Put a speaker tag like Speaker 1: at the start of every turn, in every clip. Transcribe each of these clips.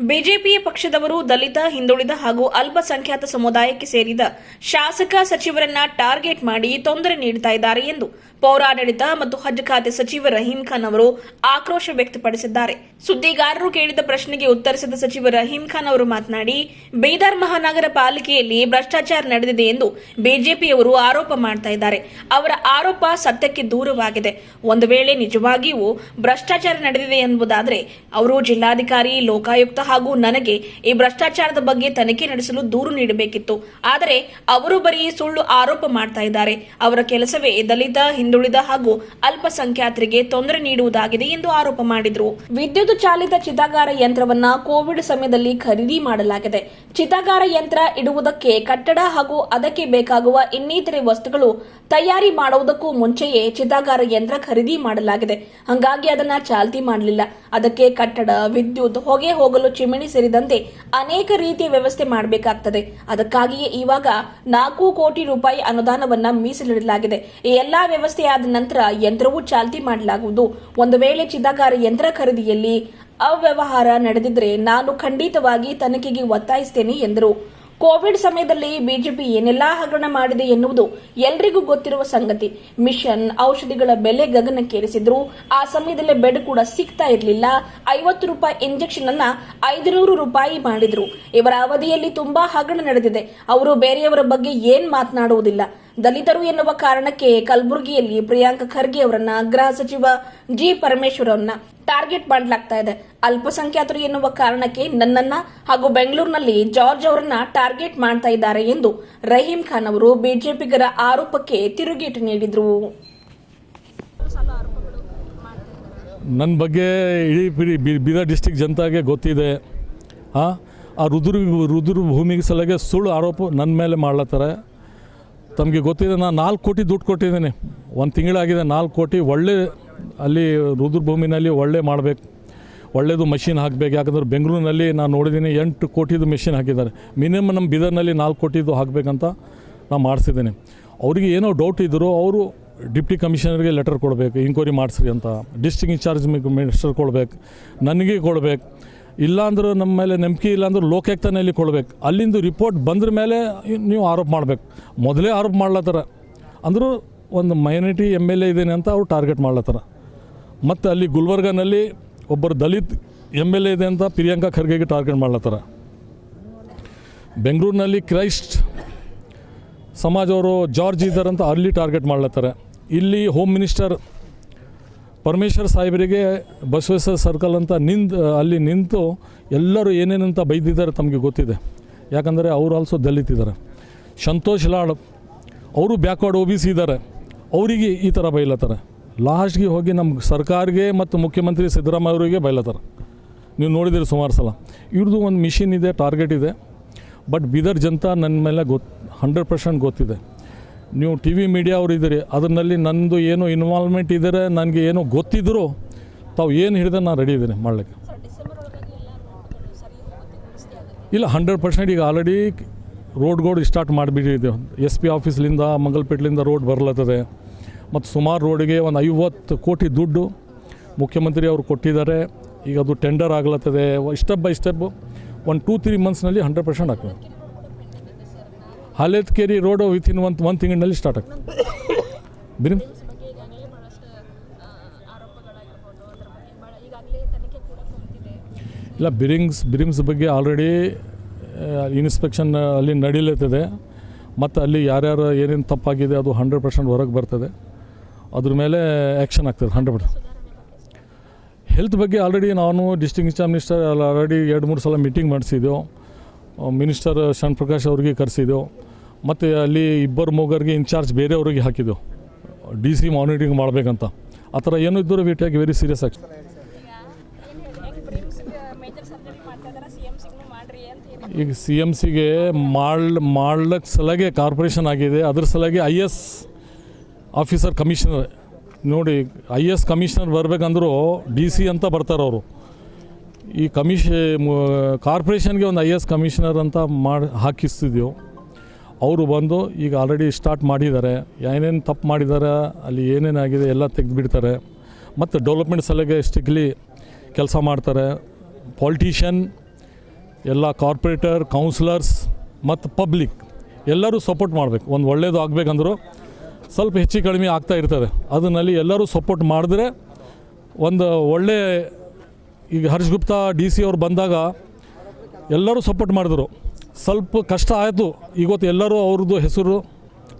Speaker 1: BJP ಪಕ್ಷದವರು ದಲಿತ, ಹಿಂದುಳಿದ ಹಾಗೂ ಅಲ್ಪಸಂಖ್ಯಾತ ಸಮುದಾಯಕ್ಕೆ ಸೇರಿದ ಶಾಸಕ ಸಚಿವರನ್ನ ಟಾರ್ಗೆಟ್ ಮಾಡಿ ತೊಂದರೆ ನೀಡುತ್ತಾ ಇದ್ದಾರೆ ಎಂದು ಪೌರಾಡಳಿತ ಮತ್ತು ಹಜ್ ಖಾತೆ ಸಚಿವ ರಹೀಂ ಖಾನ್ ಅವರು ಆಕ್ರೋಶ ವ್ಯಕ್ತಪಡಿಸಿದ್ದಾರೆ. ಸುದ್ದಿಗಾರರು ಕೇಳಿದ ಪ್ರಶ್ನೆಗೆ ಉತ್ತರಿಸಿದ ಸಚಿವ ರಹೀಂ ಖಾನ್ ಅವರು ಮಾತನಾಡಿ, ಬೀದರ್ ಮಹಾನಗರ ಪಾಲಿಕೆಯಲ್ಲಿ ಭ್ರಷ್ಟಾಚಾರ ನಡೆದಿದೆ ಎಂದು ಬಿಜೆಪಿಯವರು ಆರೋಪ ಮಾಡ್ತಾ ಇದ್ದಾರೆ. ಅವರ ಆರೋಪ ಸತ್ಯಕ್ಕೆ ದೂರವಾಗಿದೆ. ಒಂದು ವೇಳೆ ನಿಜವಾಗಿಯೂ ಭ್ರಷ್ಟಾಚಾರ ನಡೆದಿದೆ ಎಂಬುದಾದರೆ, ಅವರು ಜಿಲ್ಲಾಧಿಕಾರಿ, ಲೋಕಾಯುಕ್ತ ಹಾಗೂ ನನಗೆ ಈ ಭ್ರಷ್ಟಾಚಾರದ ಬಗ್ಗೆ ತನಿಖೆ ನಡೆಸಲು ದೂರು ನೀಡಬೇಕಿತ್ತು. ಆದರೆ ಅವರು ಬರೀ ಸುಳ್ಳು ಆರೋಪ ಮಾಡ್ತಾ ಇದ್ದಾರೆ. ಅವರ ಕೆಲಸವೇ ದಲಿತ, ಹಿಂದುಳಿದ ಹಾಗೂ ಅಲ್ಪಸಂಖ್ಯಾತರಿಗೆ ತೊಂದರೆ ನೀಡುವುದಾಗಿದೆ ಎಂದು ಆರೋಪ ಮಾಡಿದರು. ವಿದ್ಯುತ್ ಚಾಲಿತ ಚಿತಾಗಾರ ಯಂತ್ರವನ್ನ ಕೋವಿಡ್ ಸಮಯದಲ್ಲಿ ಖರೀದಿ ಮಾಡಲಾಗಿದೆ. ಚಿತಾಗಾರ ಯಂತ್ರ ಇಡುವುದಕ್ಕೆ ಕಟ್ಟಡ ಹಾಗೂ ಅದಕ್ಕೆ ಬೇಕಾಗುವ ಇನ್ನಿತರೆ ವಸ್ತುಗಳು ತಯಾರಿ ಮಾಡುವುದಕ್ಕೂ ಮುಂಚೆಯೇ ಚಿತಾಗಾರ ಯಂತ್ರ ಖರೀದಿ ಮಾಡಲಾಗಿದೆ. ಹಂಗಾಗಿ ಅದನ್ನ ಚಾಲ್ತಿ ಮಾಡಲಿಲ್ಲ. ಅದಕ್ಕೆ ಕಟ್ಟಡ, ವಿದ್ಯುತ್ ಹೊಗೆ ಹೋಗಲು ಚಿಮಣಿ ಸೇರಿದಂತೆ ಅನೇಕ ರೀತಿಯ ವ್ಯವಸ್ಥೆ ಮಾಡಬೇಕಾಗ್ತದೆ. ಅದಕ್ಕಾಗಿಯೇ ಇವಾಗ ನಾಲ್ಕು ಕೋಟಿ ರೂಪಾಯಿ ಅನುದಾನವನ್ನ ಮೀಸಲಿಡಲಾಗಿದೆ. ಈ ಎಲ್ಲಾ ವ್ಯವಸ್ಥೆ ಆದ ನಂತರ ಯಂತ್ರವೂ ಚಾಲ್ತಿ ಮಾಡಲಾಗುವುದು. ಒಂದು ವೇಳೆ ಚಿದಾಕಾರ ಯಂತ್ರ ಖರೀದಿಯಲ್ಲಿ ಅವ್ಯವಹಾರ ನಡೆದಿದ್ರೆ ನಾನು ಖಂಡಿತವಾಗಿ ತನಿಖೆಗೆ ಒತ್ತಾಯಿಸ್ತೇನೆ ಎಂದರು. ಕೋವಿಡ್ ಸಮಯದಲ್ಲಿ ಬಿಜೆಪಿ ಏನೆಲ್ಲಾ ಹಗರಣ ಮಾಡಿದೆ ಎನ್ನುವುದು ಎಲ್ರಿಗೂ ಗೊತ್ತಿರುವ ಸಂಗತಿ. ಮಿಷನ್, ಔಷಧಿಗಳ ಬೆಲೆ ಗಗನಕ್ಕೇರಿಸಿದ್ರು. ಆ ಸಮಯದಲ್ಲಿ ಬೆಡ್ ಕೂಡ ಸಿಗ್ತಾ ಇರಲಿಲ್ಲ. ಐವತ್ತು ರೂಪಾಯಿ ಇಂಜೆಕ್ಷನ್ ಅನ್ನ ಐದುನೂರು ರೂಪಾಯಿ ಮಾಡಿದ್ರು. ಇವರ ಅವಧಿಯಲ್ಲಿ ತುಂಬಾ ಹಗರಣ ನಡೆದಿದೆ. ಅವರು ಬೇರೆಯವರ ಬಗ್ಗೆ ಏನ್ ಮಾತನಾಡುವುದಿಲ್ಲ. ದಲಿತರು ಎನ್ನುವ ಕಾರಣಕ್ಕೆ ಕಲಬುರಗಿಯಲ್ಲಿ ಪ್ರಿಯಾಂಕ ಖರ್ಗೆ ಅವರನ್ನ ಗೃಹ ಸಚಿವ ಜಿ ಪರಮೇಶ್ವರ್ ಅವರನ್ನ ಟಾರ್ಗೆಟ್ ಮಾಡಲಾಗ್ತಾ ಇದೆ. ಅಲ್ಪಸಂಖ್ಯಾತರು ಎನ್ನುವ ಕಾರಣಕ್ಕೆ ನನ್ನನ್ನ ಹಾಗೂ ಬೆಂಗಳೂರಿನಲ್ಲಿ ಜಾರ್ಜ್ ಅವರನ್ನ ಟಾರ್ಗೆಟ್ ಮಾಡ್ತಾ ಇದ್ದಾರೆ ಎಂದು ರಹೀಂ ಖಾನ್ ಅವರು ಬಿಜೆಪಿಗರ ಆರೋಪಕ್ಕೆ ತಿರುಗೇಟು ನೀಡಿದ್ರು.
Speaker 2: ನನ್ನ ಬಗ್ಗೆ ಇಡೀ ಬಿ- ಬೀದರ್ ಡಿಸ್ಟಿಕ್ ಜನತಾಗೆ ಗೊತ್ತಿದೆ. ಆ ರುದ್ರ ರುದ್ರ ಭೂಮಿಗೆ ಸಲಗೆ ಸುಳ್ಳು ಆರೋಪ ನನ್ನ ಮೇಲೆ ಮಾಡ್ಲತ್ತಾರೆ. ತಮಗೆ ಗೊತ್ತಿದೆ ನಾನು ನಾಲ್ಕು ಕೋಟಿ ದುಡ್ಡು ಕೊಟ್ಟಿದ್ದೀನಿ. ಒಂದು ತಿಂಗಳಾಗಿದೆ ನಾಲ್ಕು ಕೋಟಿ. ಒಳ್ಳೆ ಅಲ್ಲಿ ರುದ್ರಭೂಮಿನಲ್ಲಿ ಒಳ್ಳೆ ಮಾಡಬೇಕು. ಒಳ್ಳೆಯದು ಮಷಿನ್ ಹಾಕಬೇಕು. ಯಾಕಂದ್ರೆ ಬೆಂಗಳೂರಿನಲ್ಲಿ ನಾನು ನೋಡಿದ್ದೀನಿ ಎಂಟು ಕೋಟಿದು ಮೆಷಿನ್ ಹಾಕಿದ್ದಾರೆ. ಮಿನಿಮಮ್ ನಮ್ಮ ಬೀದರ್ನಲ್ಲಿ ನಾಲ್ಕು ಕೋಟಿದು ಹಾಕಬೇಕಂತ ನಾನು ಮಾಡಿಸಿದ್ದೀನಿ. ಅವರಿಗೆ ಏನೋ ಡೌಟ್ ಇದ್ದರೂ ಅವರು ಡಿಪ್ಟಿ ಕಮಿಷನರ್ಗೆ ಲೆಟರ್ ಕೊಡಬೇಕು. ಇನ್ಕ್ವೈರಿ ಮಾಡಿಸ್ರಿ ಅಂತ. ಡಿಸ್ಟ್ರಿಕ್ಟ್ ಇನ್ಚಾರ್ಜ್ ಮಿನಿಸ್ಟರ್ ಕೊಡಬೇಕು. ನನಗೆ ಕೊಡ್ಬೇಕು. ಇಲ್ಲಾಂದ್ರೆ ನಮ್ಮ ಮೇಲೆ ನಂಬಿಕೆ ಇಲ್ಲಾಂದ್ರೆ ಲೋಕಾಯುಕ್ತನಲ್ಲಿ ಕೊಡ್ಬೇಕು. ಅಲ್ಲಿಂದ ರಿಪೋರ್ಟ್ ಬಂದ್ರ ಮೇಲೆ ನೀವು ಆರೋಪ ಮಾಡಬೇಕು. ಮೊದಲೇ ಆರೋಪ ಮಾಡ್ಲತ್ತಾರ. ಅಂದರೂ ಒಂದು ಮೈನಾರಿಟಿ ಎಂ ಎಲ್ ಎ ಇದ್ದೇನೆ ಅಂತ ಅವ್ರು ಟಾರ್ಗೆಟ್ ಮಾಡ್ಲತ್ತಾರ. ಮತ್ತು ಅಲ್ಲಿ ಗುಲ್ಬರ್ಗನಲ್ಲಿ ಒಬ್ಬರು ದಲಿತ್ ಎಂ ಎಲ್ ಎ ಇದೆ ಅಂತ ಪ್ರಿಯಾಂಕಾ ಖರ್ಗೆಗೆ ಟಾರ್ಗೆಟ್ ಮಾಡ್ಲತ್ತಾರ. ಬೆಂಗಳೂರಿನಲ್ಲಿ ಕ್ರೈಸ್ಟ್ ಸಮಾಜವರು ಜಾರ್ಜ್ ಇದ್ದಾರೆ ಅಂತ ಅಲ್ಲಿ ಟಾರ್ಗೆಟ್ ಮಾಡ್ಲತ್ತಾರೆ. ಇಲ್ಲಿ ಹೋಮ್ ಮಿನಿಸ್ಟರ್ ಪರಮೇಶ್ವರ್ ಸಾಹೇಬರಿಗೆ ಬಸವೇಶ್ವರ ಸರ್ಕಲ್ ಅಂತ ನಿಂತು ಅಲ್ಲಿ ನಿಂತು ಎಲ್ಲರೂ ಏನೇನಂತ ಬೈದಿದ್ದಾರೆ ತಮಗೆ ಗೊತ್ತಿದೆ. ಯಾಕಂದರೆ ಅವರು ಆಲ್ಸೋ ದಲಿತಿದ್ದಾರೆ ಸಂತೋಷ್ ಲಾಡ್, ಅವರು ಬ್ಯಾಕ್ವರ್ಡ್ ಒ ಬಿ ಸಿ ಇದ್ದಾರೆ ಅವರಿಗೆ ಈ ಥರ ಬೈಲತ್ತಾರೆ. ಲಾಸ್ಟ್ಗೆ ಹೋಗಿ ನಮ್ಮ ಸರ್ಕಾರಿಗೆ ಮತ್ತು ಮುಖ್ಯಮಂತ್ರಿ ಸಿದ್ದರಾಮಯ್ಯ ಅವರಿಗೆ ಬೈಲತ್ತಾರೆ. ನೀವು ನೋಡಿದಿರಿ ಸುಮಾರು ಸಲ. ಇವ್ರದ್ದು ಒಂದು ಮಿಷಿನ್ ಇದೆ, ಟಾರ್ಗೆಟ್ ಇದೆ. ಬಟ್ ಬೀದರ್ ಜನತಾ ನನ್ನ ಮೇಲೆ ಗೊತ್ತು ಹಂಡ್ರೆಡ್ ಪರ್ಸೆಂಟ್ ಗೊತ್ತಿದೆ. ನೀವು ಟಿ ವಿ ಮೀಡಿಯಾ ಅವರು ಇದ್ದೀರಿ ಅದರಲ್ಲಿ ನನ್ನದು ಏನು ಇನ್ವಾಲ್ವ್ಮೆಂಟ್ ಇದ್ದರೆ ನನಗೆ ಏನೋ ಗೊತ್ತಿದ್ದರೂ ತಾವು ಏನು ಹಿಡಿದ್ರೆ ನಾನು ರೆಡಿ ಇದ್ದೀನಿ ಮಾಡಲಿಕ್ಕೆ. ಇಲ್ಲ ಹಂಡ್ರೆಡ್ ಪರ್ಸೆಂಟ್ ಈಗ ಆಲ್ರೆಡಿ ರೋಡ್ಗಳು ಸ್ಟಾರ್ಟ್ ಮಾಡಿಬಿಟ್ಟಿದ್ದೆ ಎಸ್ ಪಿ ಆಫೀಸ್ಲಿಂದ ಮಂಗಲ್ಪೇಟ್ಲಿಂದ ರೋಡ್ ಬರ್ಲತ್ತದೆ. ಮತ್ತು ಸುಮಾರು ರೋಡಿಗೆ ಒಂದು ಐವತ್ತು ಕೋಟಿ ದುಡ್ಡು ಮುಖ್ಯಮಂತ್ರಿ ಅವರು ಕೊಟ್ಟಿದ್ದಾರೆ. ಈಗ ಅದು ಟೆಂಡರ್ ಆಗ್ಲತ್ತದೆ. ಸ್ಟೆಪ್ ಬೈ ಸ್ಟೆಪ್ ಒಂದು ಟೂ ತ್ರೀ ಮಂತ್ಸ್ನಲ್ಲಿ ಹಂಡ್ರೆಡ್ ಪರ್ಸೆಂಟ್ ಆಗ್ತದೆ. ಹಾಲೇತ್ಕೇರಿ ರೋಡು ವಿತಿನ್ ಒಂದು ಒಂದು ತಿಂಗಳಿನಲ್ಲಿ ಸ್ಟಾರ್ಟ್ ಆಗ್ತದೆ ಬಿರಿ ಇಲ್ಲ, ಬಿರಿಂಗ್ಸ್ ಬಿರಿಂಗ್ಸ್ ಬಗ್ಗೆ ಆಲ್ರೆಡಿ ಇನ್ಸ್ಪೆಕ್ಷನ್ ಅಲ್ಲಿ ನಡೀಲತ್ತದೆ. ಮತ್ತು ಅಲ್ಲಿ ಯಾರ್ಯಾರು ಏನೇನು ತಪ್ಪಾಗಿದೆ ಅದು ಹಂಡ್ರೆಡ್ ಪರ್ಸೆಂಟ್ ಹೊರಗೆ ಬರ್ತದೆ. ಅದ್ರ ಮೇಲೆ ಆ್ಯಕ್ಷನ್ ಆಗ್ತದೆ ಹಂಡ್ರೆಡ್ ಹೆಲ್ತ್ ಬಗ್ಗೆ ಆಲ್ರೆಡಿ ನಾನು ಡಿಸ್ಟಿಂಗ್ ಮಿನಿಸ್ಟರ್ ಆಲ್ರೆಡಿ ಎರಡು, ಮೂರು ಸಲ ಮೀಟಿಂಗ್ ಮಾಡಿಸಿದ್ದೆವು ಮಿನಿಸ್ಟರ್ ಶರಣ್ ಪ್ರಕಾಶ್ ಅವ್ರಿಗೆ ಕರೆಸಿದ್ದೆವು ಮತ್ತು ಅಲ್ಲಿ ಇಬ್ಬರು ಮೂಗರಿಗೆ ಇನ್ಚಾರ್ಜ್ ಬೇರೆಯವ್ರಿಗೆ ಹಾಕಿದ್ದೆವು ಡಿ ಸಿ ಮಾನಿಟರಿಂಗ್ ಮಾಡಬೇಕಂತ. ಆ ಥರ ಏನೂ ಇದ್ದರೂ ವಿ ವೆರಿ ಸೀರಿಯಸ್ ಆಗಿ.
Speaker 3: ಈಗ ಸಿ
Speaker 2: ಎಂ ಸಿಗೆ ಮಾಡ್ ಮಾಡ್ಲಕ್ಕೆ ಸಲಗೆ ಕಾರ್ಪೊರೇಷನ್ ಆಗಿದೆ. ಅದ್ರ ಸಲಗೆ ಐ ಎಸ್ ಆಫೀಸರ್ ಕಮಿಷನರ್. ನೋಡಿ ಐ ಎಸ್ ಕಮಿಷನರ್ ಬರಬೇಕಂದ್ರೂ ಡಿ ಸಿ ಅಂತ ಬರ್ತಾರೆ ಅವರು. ಈ ಕಮಿಷ ಕಾರ್ಪೊರೇಷನ್ಗೆ ಒಂದು ಐ ಎಸ್ ಕಮಿಷನರ್ ಅಂತ ಮಾಡಿ ಹಾಕಿಸ್ತಿದ್ದೆವು ಅವರು ಬಂದು ಈಗ ಆಲ್ರೆಡಿ ಸ್ಟಾರ್ಟ್ ಮಾಡಿದ್ದಾರೆ. ಏನೇನು ತಪ್ಪು ಮಾಡಿದ್ದಾರೆ ಅಲ್ಲಿ ಏನೇನಾಗಿದೆ ಎಲ್ಲ ತೆಗೆದುಬಿಡ್ತಾರೆ. ಮತ್ತು ಡೆವಲಪ್ಮೆಂಟ್ ಸಲಗೆ ಸ್ಟ್ರಿಕ್ಟ್ಲಿ ಕೆಲಸ ಮಾಡ್ತಾರೆ. ಪಾಲಿಟಿಷಿಯನ್ ಎಲ್ಲ ಕಾರ್ಪೊರೇಟರ್ ಕೌನ್ಸಿಲರ್ಸ್ ಮತ್ತು ಪಬ್ಲಿಕ್ ಎಲ್ಲರೂ ಸಪೋರ್ಟ್ ಮಾಡಬೇಕು. ಒಂದು ಒಳ್ಳೆಯದು ಆಗಬೇಕಂದ್ರೂ ಸ್ವಲ್ಪ ಹೆಚ್ಚು ಕಡಿಮೆ ಆಗ್ತಾ ಇರ್ತದೆ. ಅದನ್ನಲ್ಲಿ ಎಲ್ಲರೂ ಸಪೋರ್ಟ್ ಮಾಡಿದ್ರೆ ಒಂದು ಒಳ್ಳೆ ಈಗ ಹರ್ಷ್ ಗುಪ್ತಾ ಡಿ ಸಿ ಅವ್ರು ಬಂದಾಗ ಎಲ್ಲರೂ ಸಪೋರ್ಟ್ ಮಾಡಿದ್ರು. ಸ್ವಲ್ಪ ಕಷ್ಟ ಆಯಿತು. ಇವತ್ತು ಎಲ್ಲರೂ ಅವ್ರದ್ದು ಹೆಸರು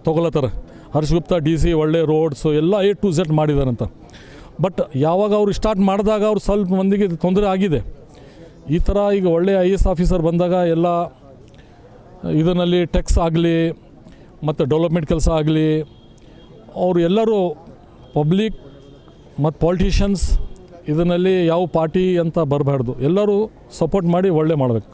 Speaker 2: ತೊಗೊಳತ್ತಾರೆ ಹರ್ಷ್ ಗುಪ್ತಾ ಡಿ ಸಿ, ಒಳ್ಳೆ ರೋಡ್ಸು ಎಲ್ಲ ಎ ಟು ಝೆಡ್ ಮಾಡಿದಾರಂತ. ಬಟ್ ಯಾವಾಗ ಅವರು ಸ್ಟಾರ್ಟ್ ಮಾಡಿದಾಗ ಅವ್ರು ಸ್ವಲ್ಪ ಮಂದಿಗೆ ತೊಂದರೆ ಆಗಿದೆ. ಈ ಥರ ಈಗ ಒಳ್ಳೆ ಐ ಎಸ್ ಆಫೀಸರ್ ಬಂದಾಗ ಎಲ್ಲ, ಇದರಲ್ಲಿ ಟೆಕ್ಸ್ ಆಗಲಿ, ಮತ್ತು ಡೆವಲಪ್ಮೆಂಟ್ ಕೆಲಸ ಆಗಲಿ, ಅವರು ಎಲ್ಲರೂ ಪಬ್ಲಿಕ್ ಮತ್ತು ಪಾಲಿಟಿಷಿಯನ್ಸ್ ಇದರಲ್ಲಿ ಯಾವ ಪಾರ್ಟಿ ಅಂತ ಬರಬಾರ್ದು. ಎಲ್ಲರೂ ಸಪೋರ್ಟ್ ಮಾಡಿ ಒಳ್ಳೆ ಮಾಡಬೇಕು.